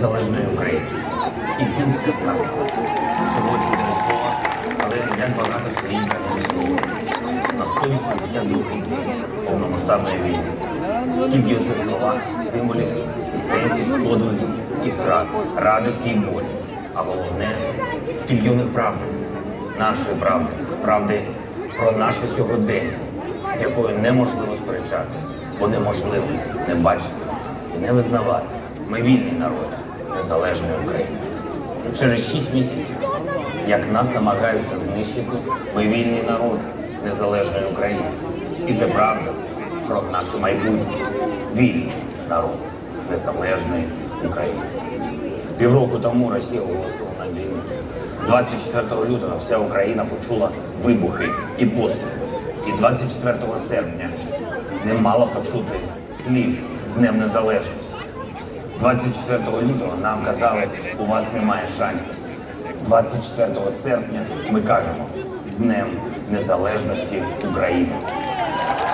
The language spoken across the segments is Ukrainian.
залежної України. І цим все сказано. Сьогодні не слова, але як багато стоїть за ним слово. На 182 день повномасштабної війни. Скільки у цих словах символів і сенсів, подвигів і втрат, радості і болі. А головне, скільки у них правди, нашої правди, правди про наше сьогодення, з якою неможливо сперечатися, бо неможливо не бачити і не визнавати. Ми вільний народ незалежної України. Через шість місяців, як нас намагаються знищити, ми вільний народ незалежної України. І це правда про наше майбутнє. Вільний народ незалежної України. Півроку тому Росія оголосила нам війну. 24 лютого вся Україна почула вибухи і постріли. І 24 серпня не мала почути слів з Днем Незалежності. 24 лютого нам казали, у вас немає шансів. 24 серпня ми кажемо з Днем Незалежності України.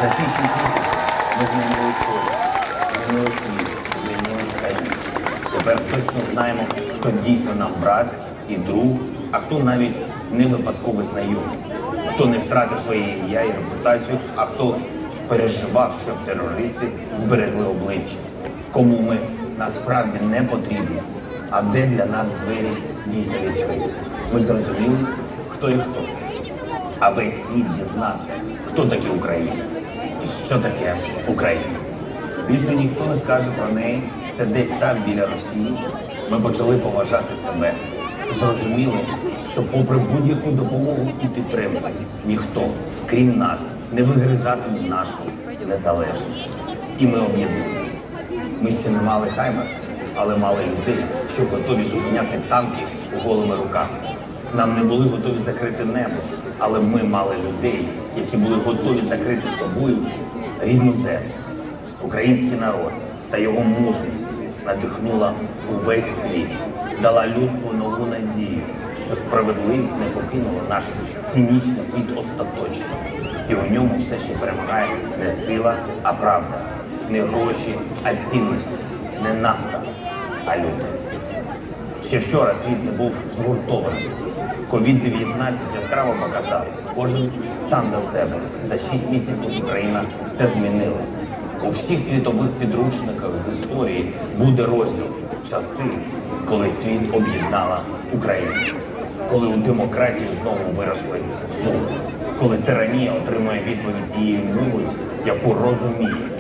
За ці шість місяців ми змінили історію, змінили світ, змінили країну. Тепер точно знаємо, хто дійсно нам брат і друг, а хто навіть не випадковий знайомий, хто не втратив своє ім'я і репутацію, а хто переживав, щоб терористи зберегли обличчя, кому ми насправді не потрібні, а де для нас двері дійсно відкриті. Ми зрозуміли, хто і хто. А весь світ дізнався, хто такі українці і що таке Україна. Більше ніхто не скаже про неї. Це десь там біля Росії. Ми почали поважати себе. Зрозуміли, що попри будь-яку допомогу і підтримку, ніхто, крім нас, не вигризатиме нашу незалежність. І ми об'єднуємося. Ми ще не мали Хаймерс, але мали людей, що готові зупиняти танки голими руками. Нам не були готові закрити небо, але ми мали людей, які були готові закрити собою рідну землю. Український народ та його мужність надихнула увесь світ, дала людству нову надію, що справедливість не покинула наш цинічний світ остаточно. І у ньому все ще перемагає не сила, а правда, не гроші, а цінності, не нафта, а люди. Ще вчора світ не був згуртований. Ковід-19 яскраво показав, кожен сам за себе. За 6 місяців Україна це змінила. У всіх світових підручниках з історії буде розділ часи, коли світ об'єднала Україну, коли у демократії знову виросли зуби, коли тиранія отримує відповідь тією мовою, яку розуміє.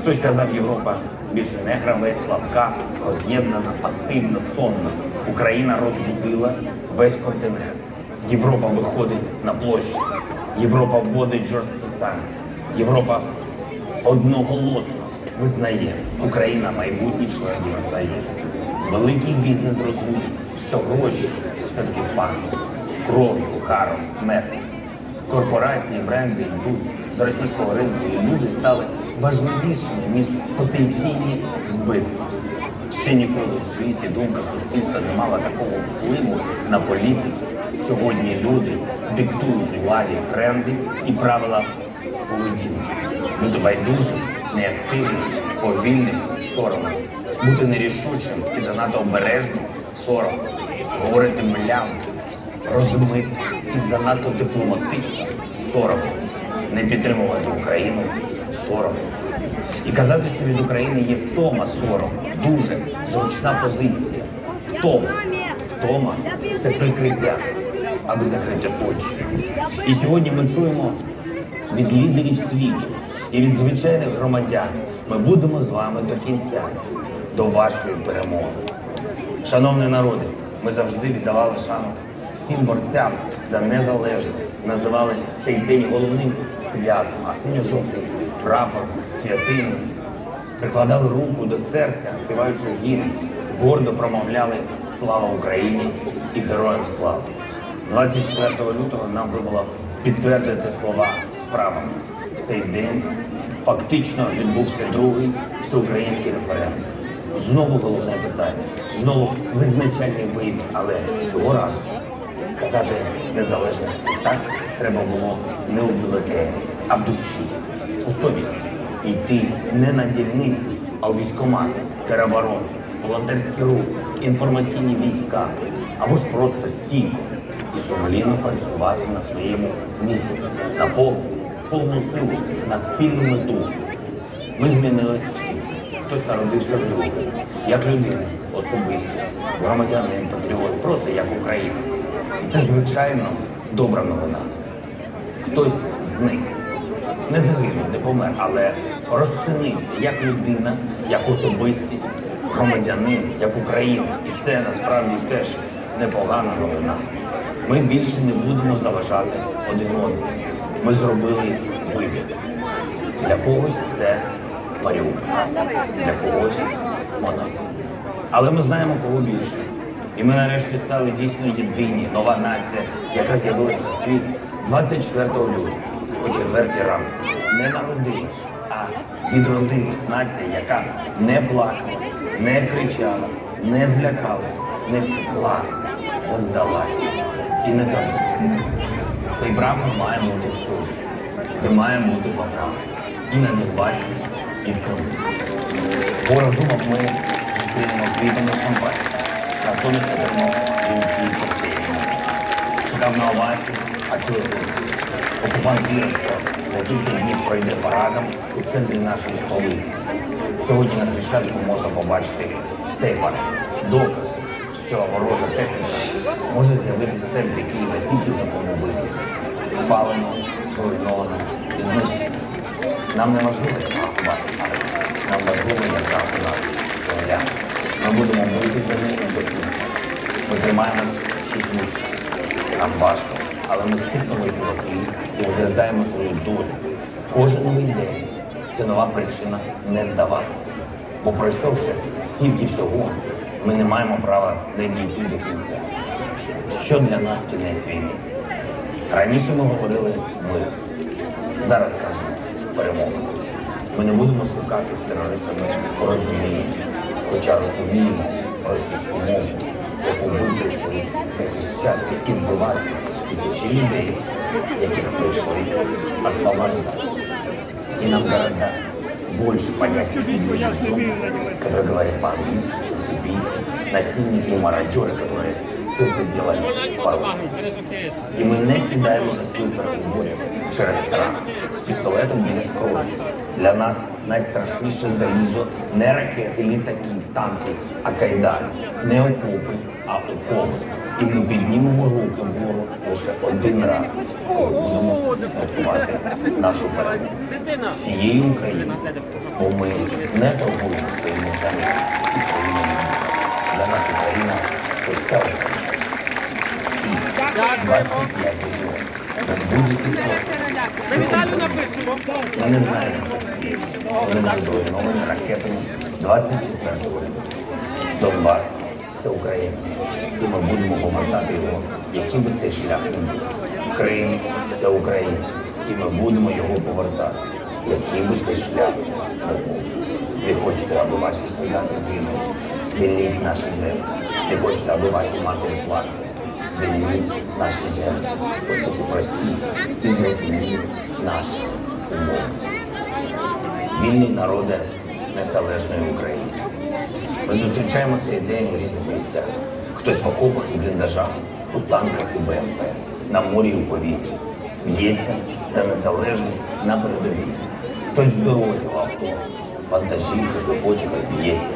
Хтось казав, Європа більше не гравець, слабка, роз'єднана, пасивна, сонна. Україна розбудила весь континент. Європа виходить на площу. Європа вводить жорсткі санкції. Європа одноголосно визнає Україна майбутній член Євросоюзу. Великий бізнес розуміє, що гроші все-таки пахнуть кров'ю, гаром, смертю. Корпорації, бренди йдуть з російського ринку, і люди стали важливішими, ніж потенційні збитки. Ще ніколи у світі думка суспільства не мала такого впливу на політики. Сьогодні люди диктують владі тренди і правила поведінки. Бути байдужим, неактивним, повільним соромно. Бути нерішучим і занадто обережним соромно. Говорити мляво, розмито і занадто дипломатично соромно. Не підтримувати Україну соромно. І казати, що від України є втома сором, дуже зручна позиція. Втома. Втома це прикриття, аби закрити очі. І сьогодні ми чуємо від лідерів світу і від звичайних громадян. Ми будемо з вами до кінця, до вашої перемоги. Шановні народи, ми завжди віддавали шану всім борцям за незалежність, називали цей день головним святом, а синьо-жовтий прапор святиною. Прикладали руку до серця, співаючи гімн, гордо промовляли Слава Україні і Героям слава. 24 лютого нам випало підтвердити слова справами. В цей день фактично відбувся другий всеукраїнський референдум. Знову головне питання, знову визначальний вибір, але цього разу сказати незалежності так треба було не у бюлетені, а в душі, у совісті. Йти не на дільниці, а у військкомати, тероборони, волонтерський рух, інформаційні війська або ж просто стійко і сумлінно працювати на своєму місці, на повну, повну силу, на спільну мету. Ми змінились всі. Хтось народився в другу, як людина, особистість, громадянин, патріот, просто як українець. Це, звичайно, добра новина. Хтось зник. Не загинув, не помер, але розчинився як людина, як особистість, громадянин, як українець. І це насправді теж непогана новина. Ми більше не будемо заважати один одному. Ми зробили вибір. Для когось це Маріуполь, для когось Монако. Але ми знаємо кого більше. І ми нарешті стали дійсно єдині, нова нація, яка з'явилася на світ 24 лютого о 4 ранку. Не народилась, а відродилась нація, яка не плакала, не кричала, не злякалась, не втекла, не здалась і не забула. Цей прапор має бути всюди, де має бути повага. І на Донбасі, і в Криму. Ворог думав, ми зустрінемо квітами шампанське. Чекав на овацію, а чує. Окупант вірив, що за кілька днів пройде парадом у центрі нашої столиці. Сьогодні на Хрещатику можна побачити цей парад. Доказ, що ворожа техніка може з'явитися в центрі Києва тільки в такому вигляді. Спалено, зруйновано і знищено. Нам не важливо, яка у вас армія. Нам важливо, яка у нас земля. Ми будемо бити за неї тримаємось 6 місяців. Нам важко, але ми стиснули кулаки і вигризаємо свою долю. Кожен новий день це нова причина не здаватися. Бо пройшовши стільки всього, ми не маємо права не дійти до кінця. Що для нас кінець війни? Раніше ми говорили мир. Зараз кажемо перемога. Ми не будемо шукати з терористами порозуміння, хоча розуміємо російську мову, яку ви прийшли захищати і вбивати тисячі людей, яких прийшли освобождать. И нам гораздо больше понятен Бриджит Джонс, который говорит по-английски, чем убийцы, насильники и мародеры, которые все это делали по-русски. І ми не сідаємо за стіл переговорів через страх з пістолетом біля скроні. Для нас найстрашніше залізо не ракети, літаки, танки, а кайдані, не окопи, а окопи. І ми піднімемо руки вгору лише один раз, коли будемо святкувати нашу перемогу всієї України. Бо ми не торгуємо своїми землями і своїми людьми. Для нас Україна це вся Україна. Всі 25 Ми не знаємо. Вони були зруйновані ракетами 24 лютого. Донбас це Україна. І ми будемо повертати його, яким би цей шлях не був. Крим це Україна. І ми будемо його повертати, яким би цей шлях не був. Ви хочете, аби ваші солдати гинули. Звільніть наші землі. Ви хочете, аби ваші матері плакали. Звільніть наші землі. Такі прості і зрозумілі наші. Вільний народи незалежної України. Ми зустрічаємо цей день у різних місцях. Хтось в окопах і бліндажах, у танках і БМП, на морі і у повітрі. Б'ється за незалежність на передовій. Хтось в дорозі в авто, вантажівках і потягах б'ється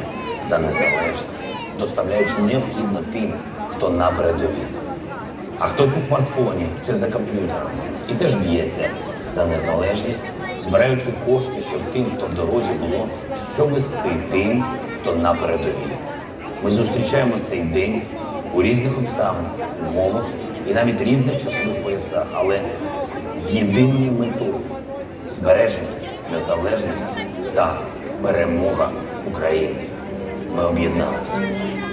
за незалежність, доставляючи необхідно тим, хто на передовій. А хтось у смартфоні чи за комп'ютером і теж б'ється за незалежність, збираючи кошти, щоб тим, хто в дорозі було, що вести тим, хто на передовій. Ми зустрічаємо цей день у різних обставинах, умовах і навіть різних часових поясах, але з єдиною метою збереження незалежності та перемога України. Ми об'єдналися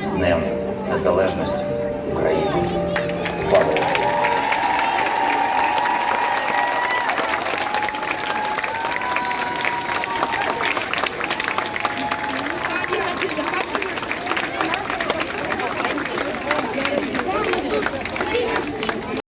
з Днем Незалежності України. Слава Україні!